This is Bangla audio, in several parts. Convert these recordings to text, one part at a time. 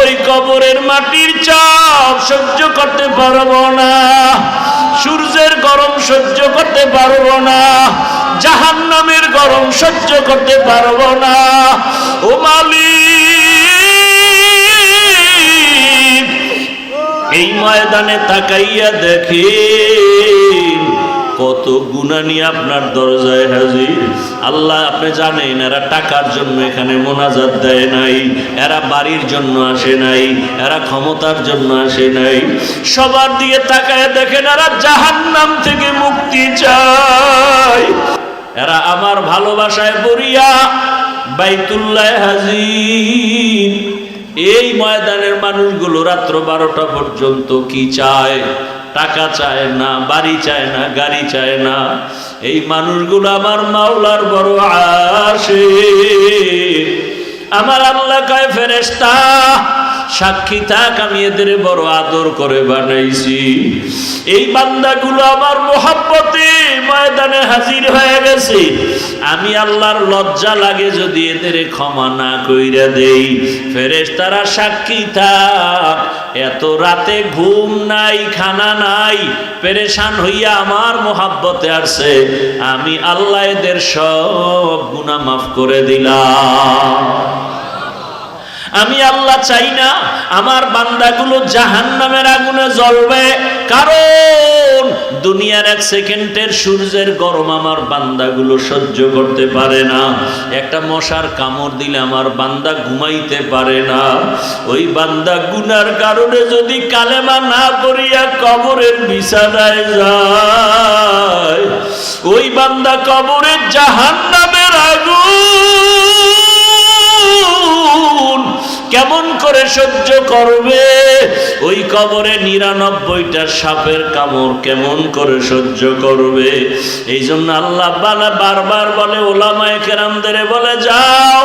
ওই কবরের মাটির চাপ সহ্য করতে পারব না। সূর্যের গরম সহ্য করতে পারব না। জাহান নামের গরম সহ্য করতে পারব না। ও মালিক, এই ময়দানে তাকাইয়া দেখে কত গুণা নিয়ে আপনার দরজায় হাজির? আল্লাহ, আপনি জানেন, এরা টাকার জন্য এখানে মোনাজাত দেয় নাই, এরা বাড়ির জন্য আসে নাই, এরা ক্ষমতার জন্য আসে নাই। সবার দিয়ে তাকায় দেখেন, এরা জাহান্নাম থেকে মুক্তি চায়। এরা আমার ভালোবাসায় বরিয়া বাইতুল্লাহ হাজির। এই ময়দানের মানুষগুলো রাত্র বারোটা পর্যন্ত কি চায়? টাকা চায় না, বাড়ি চায় না, গাড়ি চায় না। এই মানুষগুলো আমার মাওলার বড় আসে আমার আল্লাহ কয় ফেরেস্তা সাক্ষী থাক, আমি এদের বড় আদর করে বানাইছি। এই বান্দাগুলো আমার মোহাব্বতে ময়দানে হাজির হয়ে গেছে। আমি আল্লাহর লজ্জা লাগে যদি এদের ক্ষমা না কইরা দেই। ফেরেস তারা সাক্ষী থাক, এত রাতে ঘুম নাই, খানা নাই, পেরেশান হইয়া আমার মোহাব্বতে আসছে। আমি আল্লাহ এদের সব গুনাহ মাফ করে দিলাম। আমি আল্লাহ চাই না আমার বান্দাগুলো জাহান নামের আগুনে জ্বলবে। কারণ দুনিয়ার এক সেকেন্ডের সূর্যের গরম আমার বান্দাগুলো সহ্য করতে পারে না। একটা মশার কামড় দিলে আমার বান্দা ঘুমাইতে পারে না। ওই বান্দা গুনার কারণে যদি কালেমা না করিয়া কবরের বিছানায় যায়, ওই বান্দা কবরের জাহান নামের আগুন করে সহ্য করবে। ওই কবরে নিরানব্বইটা সাপের কামড় কেমন করে সহ্য করবে? এই জন্য আল্লাহ বারবার বলে, ওলামায় কেরামদের বলে, যাও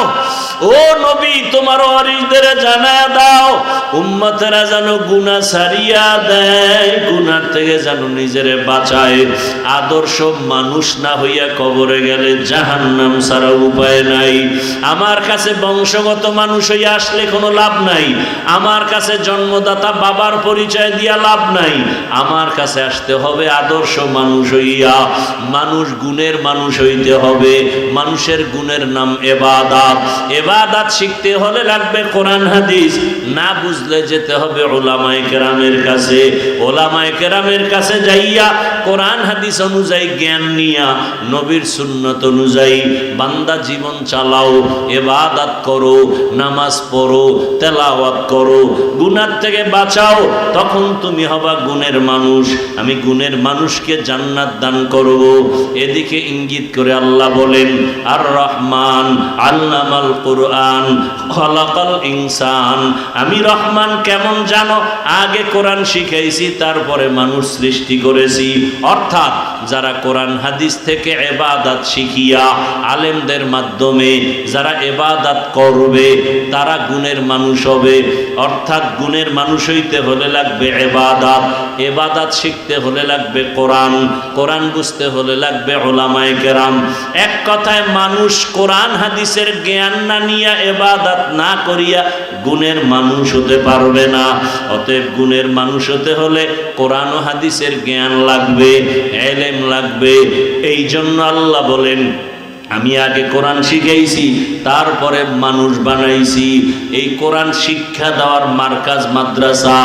ও নবী, তোমার অরিসদের জানায় দাও। উম্মতেরা যেন গুনা সারিয়া দেয় গুনার থেকে যেন নিজেরে বাঁচায়। আদর্শ মানুষ না হইয়া কবরে গেলে জাহান্নাম ছাড়া উপায় নাই। আমার কাছে বংশগত মানুষ হইয়া আসলে কোনো লাভ নাই। আমার কাছে জন্মদাতা বাবার পরিচয় দিয়া লাভ নাই। আমার কাছে আসতে হবে আদর্শ মানুষ হইয়া। মানুষ গুণের মানুষ হইতে হবে। মানুষের গুণের নাম এবাদাত। এবাদাত শিখতে হলে লাগবে কোরআন, হাদিস। না বুঝলে যেতে হবে ওলামায়ে কেরামের কাছে। ওলামায়ে কেরামের কাছে যাইয়া কোরআন, হাদিস অনুযায়ী জ্ঞান নিয়া, নবীর সুন্নত অনুযায়ী বান্দা জীবন চালাও এবাদাত করো, নামাজ পড়ো, তেলাওয়াত করো। গুনার থেকে বাঁচাও, তখন তুমি হবা গুণের মানুষ। আমি গুণের মানুষকে জান্নাত দান করব। এদিকে ইঙ্গিত করে আল্লাহ বলেন আর রহমান আল্লামাল কোরআন ইনসান। আমি রহমান কেমন জানো? আগে কোরআন শিখাইছি তারপরে মানুষ সৃষ্টি করেছি। অর্থাৎ যারা কোরআন হাদিস থেকে এবাদাত শিখিয়া আলেমদের মাধ্যমে যারা এবাদাত করবে, তারা গুণের মানুষ হবে। অর্থাৎ গুণের মানুষ হইতে হলে লাগবে এবাদাত। এবাদাত শিখতে হলে লাগবে কোরআন। কোরআন বুঝতে হলে লাগবে ওলামায়ে কেরাম। এক কথায় মানুষ কোরআন হাদিসের জ্ঞান না নিয়া এবাদাত না করিয়া গুণের মানুষ হতে পারবে না। অতএব গুণের মানুষ হতে হলে কোরআন হাদিসের জ্ঞান লাগবে। এলেম লাগবে। এই জন্য আল্লাহ বলেন আমি আগে কোরআন শিখাইছি, তারপরে মানুষ বানাইছি। এই কোরআন শিক্ষা দেওয়ার মার্কাজ মাদ্রাসা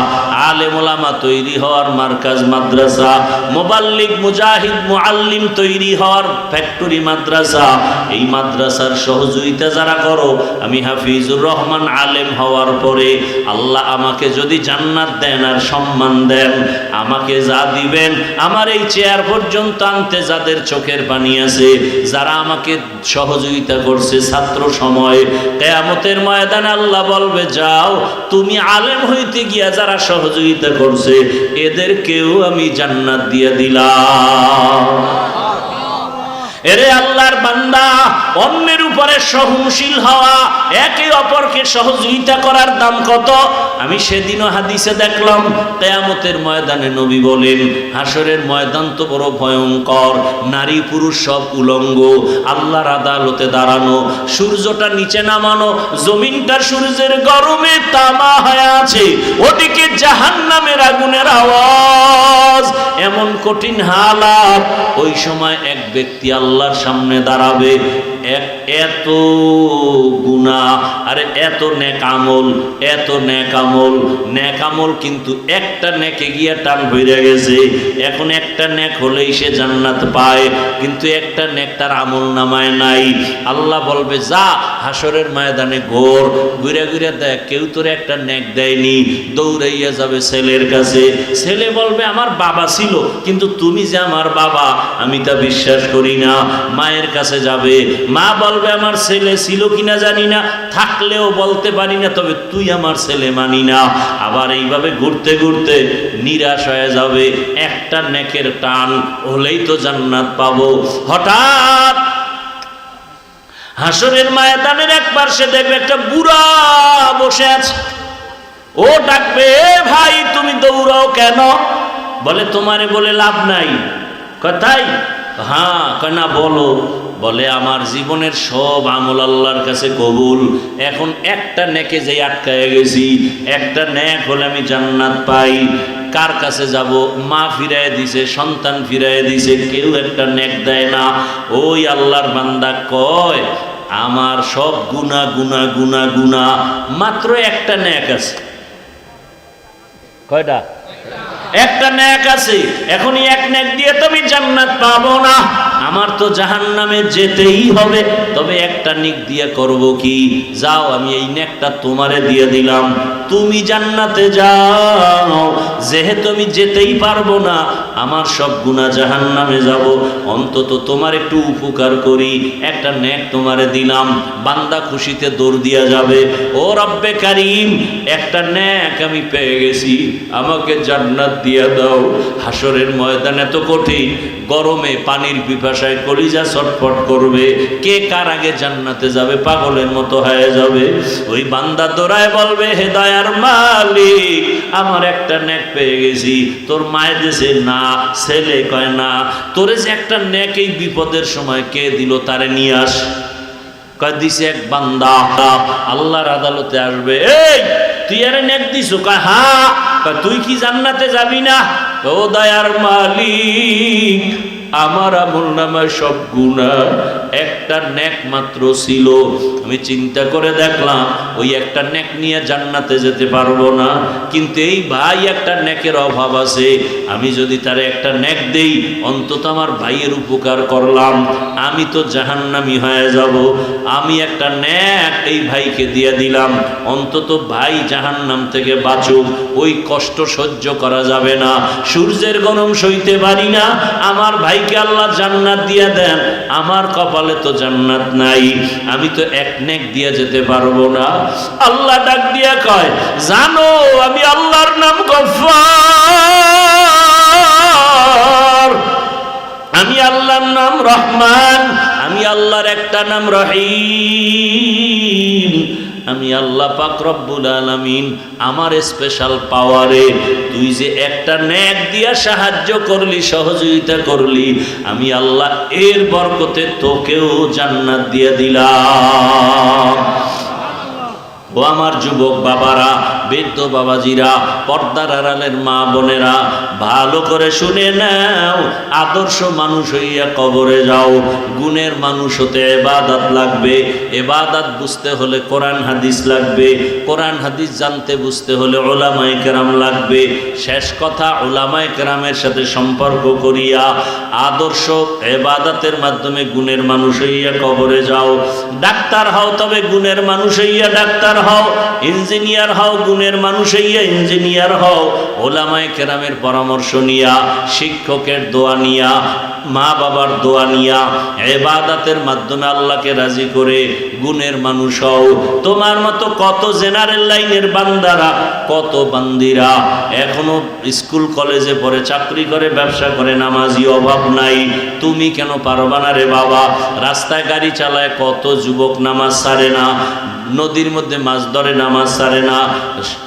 আলেমোলামা তৈরি হওয়ার মার্কাজ মাদ্রাসা, মোবাল্লিক মুজাহিদ মুআল্লিম তৈরি হওয়ার ফ্যাক্টরি মাদ্রাসা। এই মাদ্রাসার সহযোগিতা যারা করো, আমি হাফিজুর রহমান আলেম হওয়ার পরে আল্লাহ আমাকে যদি জান্নাত দেন আর সম্মান দেন, আমাকে যা দিবেন, আমার এই চেয়ার পর্যন্ত আনতে যাদের চোখের পানি আছে, যারা আমাকে সহযোগিতা করছে ছাত্র সময়। কেয়ামতের ময়দানে আল্লাহ বলবে, যাও, তুমি আলেম হইতে গিয়া যারা সহযোগিতা করছে এদের এদেরকেও আমি জান্নাত দিয়ে দিলাম। এরে আল্লাহর বান্দা, অন্যের উপরে সহনশীল হওয়া, একে অপরকে সহযোগিতা করার দাম কত? আমি সেদিনও হাদিসে দেখলাম, কেয়ামতের ময়দানে নবী বলেন, হাসরের ময়দান তো বড় ভয়ঙ্কর, নারী পুরুষ সব উলঙ্গ, আল্লাহর আদালতে দাঁড়ানো, সূর্যটা নিচে নামানো, জমিনটা সূর্যের গরমে তামা হয়ে আছে, ওদিকে জাহান্নামের আগুনের আওয়াজ, এমন কঠিন হালাত। ওই সময় এক ব্যক্তি আল্লাহর সামনে দাঁড়াবে। এত গুণা, আরে এত নেক আমল, এত নেক আমল। নেক কিন্তু একটা নেকে গিয়া টান হইয়া গেছে। এখন একটা নেক হলেই সে জান্নাত পায়, কিন্তু একটা নেক তার আমল নামায় নাই। আল্লাহ বলবে, যা হাসরের ময়দানে ঘোর, ঘুরে ঘুরে দেখ, কেউ তোর একটা নেক দেয়নি, দৌড়াইয়া যাবে ছেলের কাছে। ছেলে বলবে, আমার বাবা ছিল, কিন্তু তুমি যে আমার বাবা, আমি তা বিশ্বাস করি না। মায়ের কাছে যাবে মা বলবে, আমার ছেলে ছিল কিনা জানি না, থাকলেও বলতে পারি না, তবে তুই আমার ছেলে মানি না। আবার এইভাবে ঘুরতে ঘুরতে নিরাশ হয়ে যাবে। একটা নেকের টান হলেই তো জান্নাত পাবো। হঠাৎ হাসরের ময়দানের একবার সে দেখবে একটা বুড়া বসে আছে। ও ডাকবে ভাই, তুমি দৌড়াও কেন? বলে, তোমারে বলে লাভ নাই। কথাই হ্যাঁ কেনা বলো। বলে, আমার জীবনের সব আমল আল্লাহর কাছে কবুল। এখন একটা নেকে যে আটকায় গেছি, একটা নেক হলে আমি জান্নাত পাই। কার কাছে যাব? মা ফিরায় দিছে, সন্তান ফিরায় দিছে, কেউ একটা নেক দেয় না। ওই আল্লাহর বান্দা কয়, আমার সব গুণা গুণা গুণা গুণা, মাত্র একটা নেক আছে। কয়টা? একটা ন্যাক আছে, এখনই এক ন্যাক দিয়ে তো আমি জান্নাত পাবো না। আমার তো জাহান নামে যেতেই হবে, তবে একটা নিক দিয়ে করব কি? যাও, আমি এই ন্যাকটা তোমারে দিয়ে দিলাম। তুমি জান্নাতে যাও। যেহেতু আমি যেতেই পারব না, আমার সব গুণা জাহান নামে যাব। অন্তত তোমার একটু উপকার করি, একটা নেক তোমারে দিলাম, বান্দা খুশিতে দৌড় দিয়া যাবে। ও রব্বে কারিম, একটা ন্যাক আমি পেয়ে গেছি, আমাকে জান্নাত দিয়া দাও। হাসরের ময়দান এত কঠিন, গরমে পানির পিপাসায় কলিজা ছটফট করবে। কে কার আগে জান্নাতে যাবে, পাগলের মতো হয়ে যাবে। ওই বান্দা দৌড়ায় বলবে, হে দয়ার মালিক, আমার একটা নেক পেয়ে গেছি। তোর মায়ের দেশে না, ছেলে কয় না, তোরে যে একটা নেক এই বিপদের সময় কে দিল তারে নিয়ে আস। কয়, দিছে এক বান্দা। আল্লাহর আদালতে আসবে, এই, তুই আরে নেক দিছো? কয় কয়, তুই কি জান্নাতে যাবি না? ও দয়ার মালিক আমার আমল নামায় সব গুণা একটা নেক মাত্র ছিল। আমি চিন্তা করে দেখলাম, ওই একটা নেক নিয়ে জান্নাতে যেতে পারব না। কিন্তু এই ভাই একটা নেকের অভাব আছে। আমি যদি তার একটা নেক দেই, অন্তত আমার ভাইয়ের উপকার করলাম। আমি তো জাহান্নামি হয়ে যাব। আমি একটা ন্যাক এই ভাইকে দিয়ে দিলাম। অন্তত ভাই জাহান্নাম থেকে বাঁচুক। ওই কষ্ট সহ্য করা যাবে না। সূর্যের গরম সইতে পারি না। আমার ভাইকে আল্লাহ জান্নাত দিয়ে দেন। আমার কপালে তো জান্নাত নাই। আমি তো এক নেক দিয়ে যেতে পারব না। আল্লাহ ডাক দিয়ে কয়, জানো, আমি আল্লাহর নাম গফার আমি আল্লাহর নাম রহমান। আমি আল্লাহর একটা নাম রহিম। আমি আল্লাহ পাক রব্বুল আলামিন আমার স্পেশাল পাওয়ারে তুই যে একটা ন্যাক দিয়া সাহায্য করলি, সহযোগিতা করলি, আমি আল্লাহ এর বরকতে তোকেও জান্নাত দিয়ে দিলাম। ও আমার যুবক বাবারা, বৃদ্ধ বাবাজিরা, পর্দার আড়ালের মা বোনেরা, ভালো করে শুনে নাও, আদর্শ মানুষ হইয়া কবরে যাও, গুণের মানুষ হতে এবাদাত লাগবে, এবাদাত বুঝতে হলে কোরআন হাদিস লাগবে, কোরআন হাদিস জানতে বুঝতে হলে ওলামায় কেরাম লাগবে, শেষ কথা ওলামায় কেরামের সাথে সম্পর্ক করিয়া আদর্শ এবাদাতের মাধ্যমে গুণের মানুষ হইয়া কবরে যাও, ডাক্তার হও তবে গুণের মানুষ হইয়া ডাক্তার হও, ইঞ্জিনিয়ার হও, গুণের মানুষ হইয়া ইঞ্জিনিয়ার হও, ওলামায় কেরামের পরামর্শ নিয়া, শিক্ষকের দোয়া নিয়া, মা বাবার দোয়া নিয়া, এবাদাতের মাধ্যমে আল্লাহকে রাজি করে গুণের মানুষ হও। তোমার মতো কত জেনারেল লাইনের বান্দারা, কত বান্দিরা এখনও স্কুল, কলেজে পড়ে, চাকরি করে, ব্যবসা করে, নামাজি অভাব নাই। তুমি কেন পারবা না রে বাবা? রাস্তায় গাড়ি চালায় কত যুবক নামাজ সারে না? নদীর মধ্যে মাছ ধরে, নামাজ সারে না।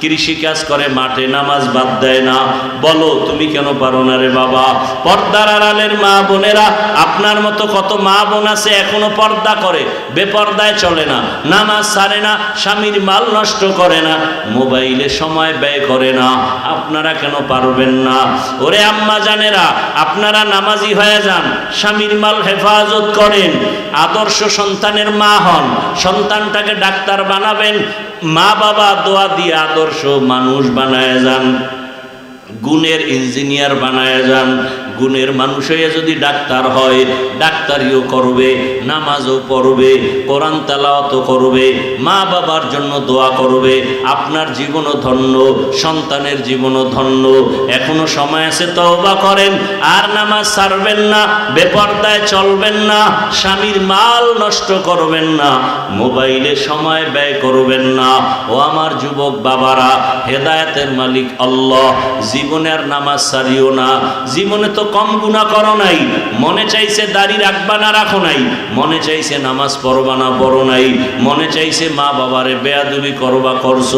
কৃষি কাজ করে, মাঠে নামাজ বাদ দেয় না। বলো, তুমি কেন পারো না রে বাবা? পর্দার আড়ালের মা বোনেরা, আপনার মতো কত মা বোন আছে, এখনও পর্দা করে, বেপর্দায় চলে না। নামাজ সারে না, স্বামীর মাল নষ্ট করে না। মোবাইলে সময় ব্যয় করে না। আপনারা কেন পারবেন না? ওরে আম্মা জানেরা, আপনারা নামাজি হয়ে যান, স্বামীর মাল হেফাজত করেন। আদর্শ সন্তানের মা হন, সন্তানটাকে ডাক্তার বানাবেন মা বাবা দোয়া দিয়ে আদর্শ মানুষ বানায় যান গুণের ইঞ্জিনিয়ার বানায় যান গুণের মানুষ হয়ে যদি ডাক্তার হয়, ডাক্তারিও করবে, নামাজও পড়বে, কোরআন তালাওয়াতও করবে, মা বাবার জন্য দোয়া করবে, আপনার জীবনও ধন্য, সন্তানের জীবনও ধন্য, এখনও সময় আছে তওবা করেন, আর নামাজ ছাড়বেন না, বেপর্দায় চলবেন না, স্বামীর মাল নষ্ট করবেন না, মোবাইলে সময় ব্যয় করবেন না, ও আমার যুবক বাবারা, হেদায়েতের মালিক আল্লাহ জীবনের নামাজ সারিও না, জীবনে তো কম গুণা করো নাই। মনে চাইছে দাড়ি রাখবা না রাখো নাই। মনে চাইছে নামাজ পড়বা না পড়ো নাই। মনে চাইছে মা বাবারে বেয়াদুবি করবা করছ।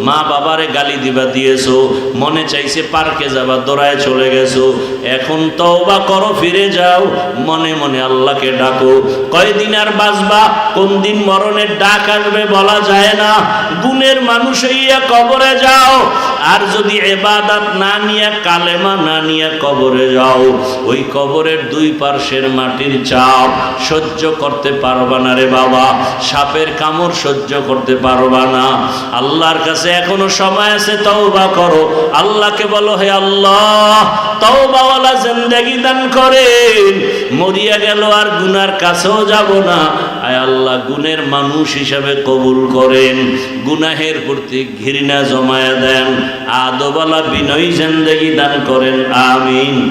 মা বাবারে গালি দিবা দিয়েছ। মনে চাইছে পার্কে যাবা, দৌড়ায় চলে গেছো। এখন তওবা করো, ফিরে যাও। মনে মনে আল্লাহকে ডাকো। কয়দিন আর বাঁচবা? কোন দিন মরণের ডাক আসবে বলা যায় না। গুণের মানুষ হইয়া কবরে যাও। আর যদি এবাদাত না নিয়ে, কালেমা না নিয়ে কবরে যাও। ওই কবরের দুই পার্শ্বের মাটির চাপ সহ্য করতে পারবা না রে বাবা। সাপের কামড় সহ্য করতে পারবা না। আল্লাহর কাছে এখনও সময় আছে, তওবা করো। আল্লাহকে বলো, হে আল্লাহ, তওবাওয়ালা জিন্দেগি দান করেন। মরিয়া গেল আর গুনার কাছেও যাব না। আয় আল্লাহ, গুণের মানুষ হিসাবে কবুল করেন। গুনাহের প্রতি ঘৃণা জমায়া দেন। আদবালা বিনয় জিন্দেগি দান করেন। আমিন।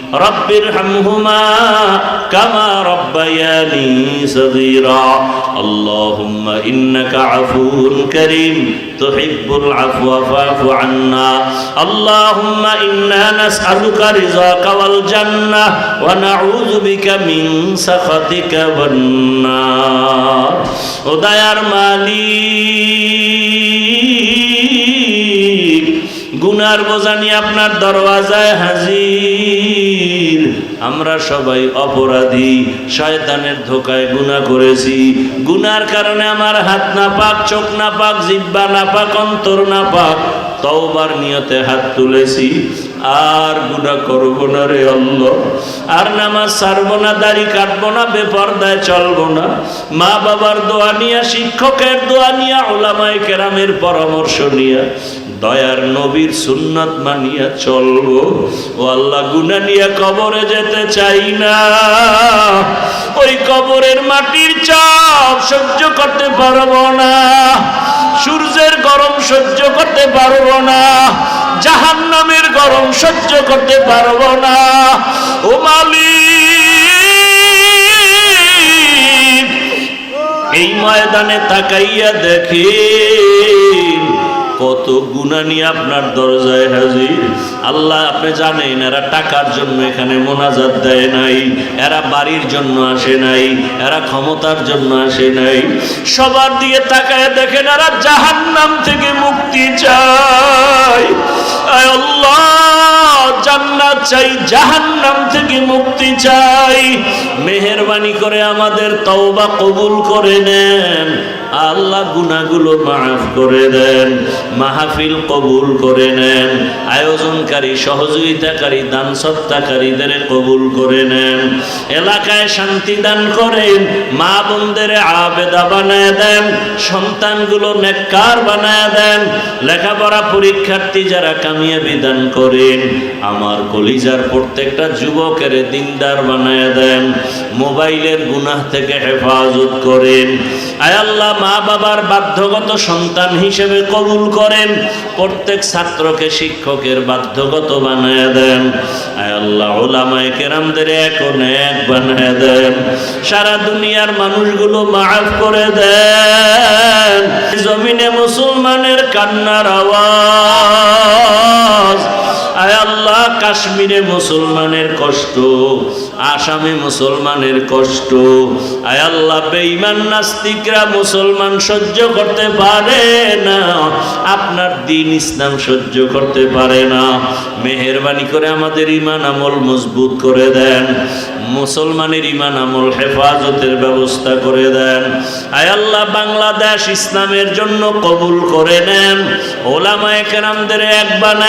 রব্বির হামহুমা কামা রব্বায়ানি সগীরা। আল্লাহুম্মা ইন্নাকা আফুন করিম, তুহিব্বুল আফওয়া ফাফু আন্না। আল্লাহুম্মা ইন্না নাসআলুকা রিযাকা ওয়াল জান্নাহ ওয়া নাউযু বিকা মিন সাখাতিকা গুনার বোঝা নিয়ে আপনার দরওয়াজায় হাজির। আমরা সবাই অপরাধী, শয়তানের ধোকায় গুনা করেছি। গুনার কারণে আমার হাত না পাক চোখ না পাক জিব্বা না পাক অন্তর না পাক তওবার নিয়তে হাত তুলেছি। আর গুনাহ করব না রে আল্লাহ। আর নামাজ ছাড়বো না, দাড়ি কাটবো না, বেপর্দায় চলবো না। মা বাবার দোয়া নিয়া, শিক্ষকের দোয়া নিয়া, ওলামায় কেরামের পরামর্শ নিয়া, দয়ার নবীর সুন্নাত মানিয়া চলবো। ও আল্লাহ গুনা নিয়ে কবরে যেতে চাই না। ওই কবরের মাটির চাপ সহ্য করতে পারব না। সূর্যের গরম সহ্য করতে পারব না। জাহান নামের গরম সহ্য করতে পারব না। ও মালিক এই ময়দানে তাকাইয়া দেখেন কত গুণা নিয়ে আপনার দরজায় হাজির। আল্লাহ, আপনি জানেন, এরা টাকার জন্য এখানে মোনাজাত দেয় নাই, এরা বাড়ির জন্য আসে নাই, এরা ক্ষমতার জন্য আসে নাই। সবার দিয়ে তাকায় দেখেন, এরা জাহান্নাম থেকে মুক্তি চায়। আল্লাহ, জান্নাত চাই, জাহান্নাম থেকে মুক্তি চাই। মেহেরবানি করে আমাদের তওবা কবুল করে নেন। আল্লাহ গুনাহগুলো মাফ করে দেন, মাহফিল কবুল করে নেন, আয়োজনকারী, সহযোগিতাকারী দান সত্তাকারীদের কবুল করে নেন, এলাকায় শান্তি দান করেন, মা বোনদের আবেদা বানায় দেন, সন্তানগুলো নেককার বানায় দেন, লেখাপড়া পরীক্ষার্থী যারা কামিয়াবি দান করেন, আমার কলিজার প্রত্যেকটা যুবকের দিনদার বানায় দেন, মোবাইলের গুনাহ থেকে হেফাজত করেন। আয় আল্লাহ মা বাবার বাধ্যগত সন্তান হিসেবে কবুল করেন। প্রত্যেক ছাত্রকে শিক্ষকের বাধ্যগত বানায় দেন। আল্লাহ ওলামায় কেরামদের এখন এক বানায় দেন। সারা দুনিয়ার মানুষগুলো মাফ করে দেন। জমিনে মুসলমানের কান্নার আওয়াজ আয় আল্লাহ, কাশ্মীরে মুসলমানের কষ্ট, আসামে মুসলমানের কষ্ট। আয় আল্লাহ, বেঈমান নাস্তিকরা মুসলমান সহ্য করতে পারে না, আপনার দিন ইসলাম সহ্য করতে পারে না। মেহরবানি করে আমাদের ইমান আমল মজবুত করে দেন, মুসলমানের ইমান আমল হেফাজতের ব্যবস্থা করে দেন। আয় আল্লাহ, বাংলাদেশ ইসলামের জন্য কবুল করে নেন। ওলামায়ে কেরামদের এক বানায়